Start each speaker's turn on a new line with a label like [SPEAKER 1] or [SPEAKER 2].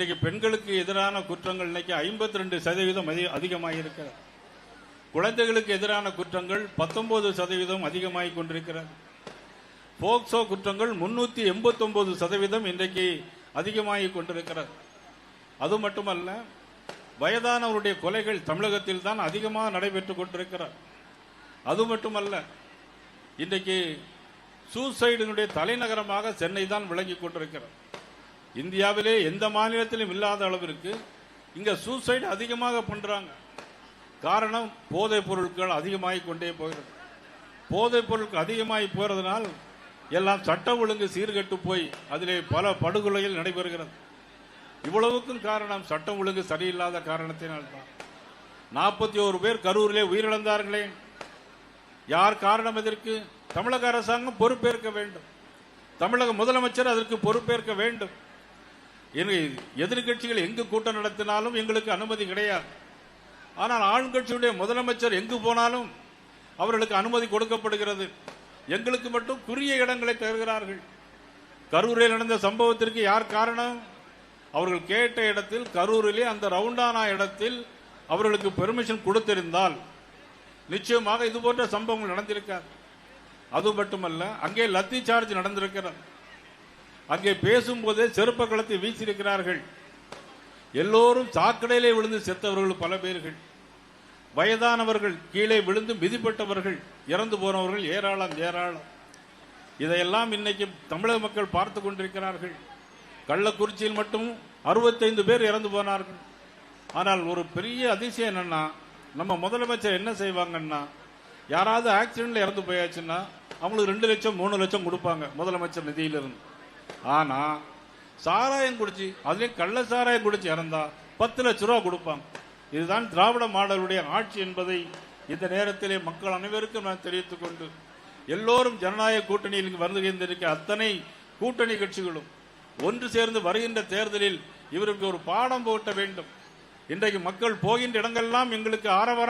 [SPEAKER 1] இன்னைக்கு பெண்களுக்கு எதிரான குற்றங்கள் இன்னைக்கு ஐம்பத்தி ரெண்டு சதவீதம் அதிகமாக இருக்கிறது குழந்தைகளுக்கு எதிரான குற்றங்கள் பத்தொன்பது சதவீதம் அதிகமாகி கொண்டிருக்கிறது. போக்சோ குற்றங்கள் முன்னூத்தி எண்பத்தொன்பது சதவீதம் இன்றைக்கு அதிகமாகி கொண்டிருக்கிறது. அது மட்டுமல்ல வயதானவருடைய கொலைகள் தமிழகத்தில் தான் அதிகமாக நடைபெற்றுக் கொண்டிருக்கிறார் அது மட்டுமல்ல இன்றைக்கு சூசைடினுடைய தலைநகரமாக சென்னை தான் விளங்கி கொண்டிருக்கிறது. இந்தியாவிலே எந்த மாநிலத்திலும் இல்லாத அளவிற்கு இங்க சூசைடு அதிகமாக பண்றாங்க. காரணம் போதைப் பொருட்கள் அதிகமாகி கொண்டே போகிறது. போதைப் பொருட்கள் அதிகமாகி போறதுனால் எல்லாம் சட்ட ஒழுங்கு சீர்கெட்டு போய் அதிலே பல படுகொலைகள் நடைபெறுகிறது. இவ்வளவுக்கும் காரணம் சட்டம் ஒழுங்கு சரியில்லாத காரணத்தினால்தான். நாற்பத்தி ஒரு பேர் கரூரிலே உயிரிழந்தார்களே. யார் காரணம் எதற்கு? தமிழக அரசாங்கம் பொறுப்பேற்க வேண்டும். தமிழக முதலமைச்சர் அதற்கு பொறுப்பேற்க வேண்டும். எதிர்கட்சிகள் எங்கு கூட்டம் நடத்தினாலும் எங்களுக்கு அனுமதி கிடையாது. ஆனால் ஆளுங்கட்சியுடைய முதலமைச்சர் எங்கு போனாலும் அவர்களுக்கு அனுமதி கொடுக்கப்படுகிறது. எங்களுக்கு மட்டும் குறுகிய இடங்களை தருகிறார்கள். கரூரில் நடந்த சம்பவத்திற்கு யார் காரணம்? அவர்கள் கேட்ட இடத்தில் கரூரிலே அந்த ரவுண்டானா இடத்தில் அவர்களுக்கு பெர்மிஷன் கொடுத்திருந்தால் நிச்சயமாக இது போன்ற சம்பவங்கள் நடந்திருக்காது. அது மட்டுமல்ல அங்கே லத்தி சார்ஜ் நடந்திருக்கிறது. அங்கே பேசும்போதே செருப்ப களத்தை வீசியிருக்கிறார்கள். எல்லோரும் சாக்கடையிலே விழுந்து செத்தவர்கள் பல பேர்கள். வயதானவர்கள் கீழே விழுந்து மிதிப்பட்டவர்கள் இறந்து போனவர்கள் ஏராளம் ஏராளம். இதையெல்லாம் இன்னைக்கு தமிழக மக்கள் பார்த்து கொண்டிருக்கிறார்கள். கள்ளக்குறிச்சியில் மட்டும் அறுபத்தைந்து பேர் இறந்து போனார்கள். ஆனால் ஒரு பெரிய அதிசயம் என்னன்னா நம்ம முதலமைச்சர் என்ன செய்வாங்கன்னா யாராவது ஆக்சிடென்ட்ல இறந்து போயாச்சுன்னா அவங்களுக்கு ரெண்டு லட்சம் மூணு லட்சம் கொடுப்பாங்க முதலமைச்சர் நிதியிலிருந்து. ஆனா சாராயம் குடிச்சு அதுலயும் கள்ள சாராயம் குடிச்சு இறந்தா பத்து லட்ச ரூபா கொடுப்பாங்க. இதுதான் திராவிட மாடலுடைய ஆட்சி என்பதை இந்த நேரத்திலே மக்கள் அனைவருக்கும் நான் தெரிவித்துக் கொண்டு எல்லோரும் ஜனநாயக கூட்டணியில் வருகின்றிருக்க அத்தனை கூட்டணி கட்சிகளும் ஒன்று சேர்ந்து வருகின்ற தேர்தலில் இவருக்கு ஒரு பாடம் போட்ட வேண்டும். இன்றைக்கு மக்கள் போகின்ற இடங்கள்லாம் எங்களுக்கு ஆரவாரம்